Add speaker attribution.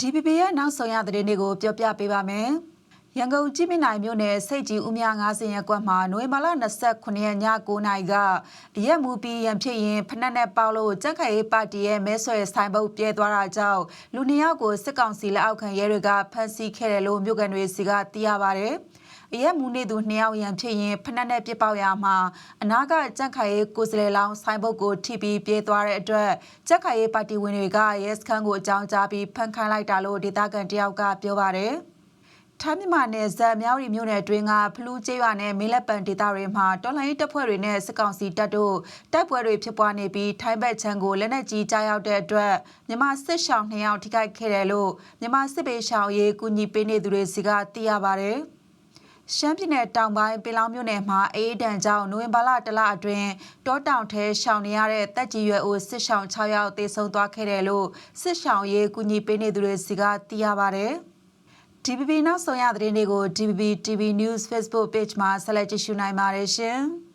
Speaker 1: DPP ရဲ့နောက်ဆုံးရသတင်းတွေကိုပြောပြပေးပါမယ်။ရန်ကုန်ကြည်မြနိုင်မြို့နယ်စိတ်ကြီးဦးမြ90ရပ်ကွက်မှာနိုဝင်ဘာလ29ရက်ည9:00နာရီကအရက်မူပီရန်ဖြစ်ရင်ဖနက်နဲ့ပေါလို့ကြက်ခိုင်ရေးပါတီရဲ့မဲဆွယ်ဆိုင်ပုတ်ပြဲသွားတာကြောင့်လူနှစ်ယောက်ကိုစစ်ကောင်စီလက်အောက်ခံရဲတွေကဖမ်းဆီးခဲ့တယ်လို့မြို့ကန်တွေစီကသိရပါဗျ။ အရက်မူနေသူနှစ်ယောက်ရန်ဖြစ်ရင်ဖနက်နဲ့ပြစ်ပေါက်ရမှာအနာကကြက်ခိုင်ရေးကိုယ်စလဲလောင်းဆိုင်ပုတ်ကိုထိပြီးပြေးသွားတဲ့အတွက်ကြက်ခိုင်ရေးပါတီဝင်တွေကရဲစခန်းကိုအကြောင်းကြားပြီးဖမ်းခိုင်းလိုက်တာလို့ဒေသခံတယောက်ကပြောပါတယ်။ထိုင်းမြန်မာနယ်စပ်မြောက်ရီမြို့နယ်အတွင်းကဖလူးကျေးရွာနဲ့မင်းလက်ပံဒေသတွေမှာတော်လှန်ရေးတပ်ဖွဲ့တွေနဲ့စစ်ကောင်စီတပ်တို့တိုက်ပွဲတွေဖြစ်ပွားနေပြီးထိုင်းဘက်ခြမ်းကိုလက်နက်ကြီးကြားရောက်တဲ့အတွက်မြန်မာစစ်ရှောင်းနှစ်ယောက်ထိခိုက်ခဲ့တယ်လို့မြန်မာစစ်ပေရှောင်းရေးကူညီပေးနေသူတွေစီကသိရပါဗျ။ ရှမ်းပြည်နယ်တောင်ပိုင်းပင်လောင်မြို့နယ်မှာအေးဒဏ်ကြောင့်နိုဝင်ဘာလတလအတွင်းတောတောင်ထဲရှောင်နေရတဲ့တက်ကြီးရွယ်အိုစစ်ရှောင်း6ယောက်တေဆုံးသွားခဲ့တယ်လို့စစ်ရှောင်းရေးကူညီပေးနေသူတွေစီကသိရပါဗျ။ DPP နောက်ဆုံးရသတင်းတွေကို DPP TV News Facebook Page မှာဆက်လက်ကြည့်ရှုနိုင်ပါတယ်ရှင်။